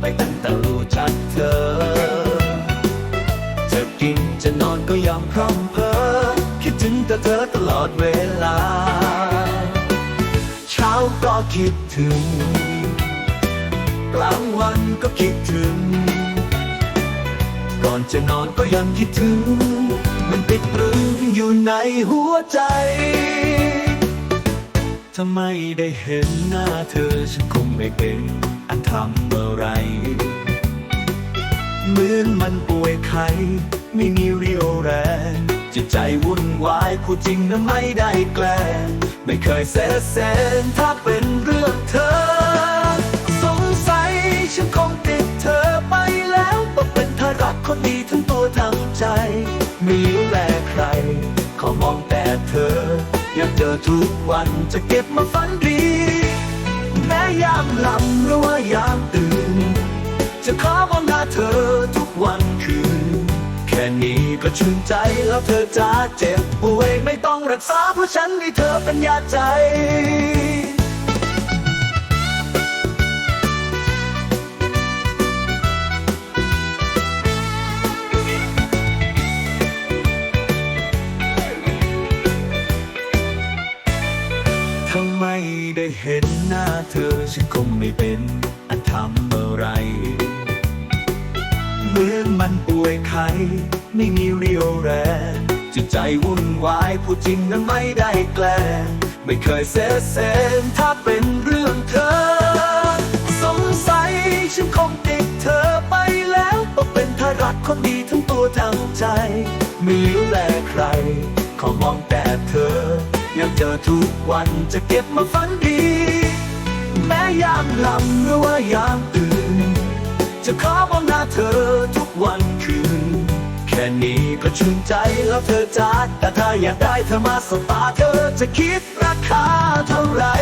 ไปตั้งแต่รู้จักเธอจะกินจะนอนก็ยอมพร่ำเพ้อคิดถึงแต่เธอตลอดเวลา เช้าก็คิดถึง กลางวันก็คิดถึง ก่อนจะนอนก็ยังคิดถึง มันติดตรึงอยู่ในหัวใจถ้าไม่ได้เห็นหน้าเธอฉันคงไม่เป็นอันทำ ยไข้ไม่มีเรี่ยวแรงจิตใจวุ่นวายพูดจริงนะไม่ได้แกล้งไม่เคยเสียแสนถ้าเป็นเรื่องเธอ สงสัยฉันคงติดเธอไปแล้วต้องเป็นเธอรักคนดีทั้งตัวทั้งใจ ไม่เหลือแลใคร ขอมองแต่เธอ อยากเจอทุกวันจะเก็บมาฝันดี แม้ยามหลับหรือว่ายามตื่น จะขอมองหน้าเธอ นี้ก็ชื่นใจแล้วเธอจะเจ็บป่วยไม่ต้องรักษาเพราะฉันมีเธอเป็นยาใจถ้าไม่ได้เห็นหน้าเธอฉันคงไม่เป็นอันทำอะไร เหมือนมันป่วยไข้ไม่มีเรี่ยวแรงจิตใจวุ่นวายพูดจริงนั้นไม่ได้แกล้งไม่เคยเสียแสนถ้าเป็นเรื่องเธอ สงสัยฉันคงติดเธอไปแล้วต้องเป็นเธอรักคนดีทั้งตัวทั้งใจ ไม่เหลือแลใคร ขอมองแต่เธออยากเจอทุกวันจะเก็บมาฝันดี แม้ยามหลับหรือว่ายามตื่น จะขอมองหน้าเธอทุกวันคืน แค่นี้ก็ชื่นใจแล้วเธอจ้าแต่ถ้าอยากได้เธอมาสตาเธอจะคิดราคาเท่าไหร่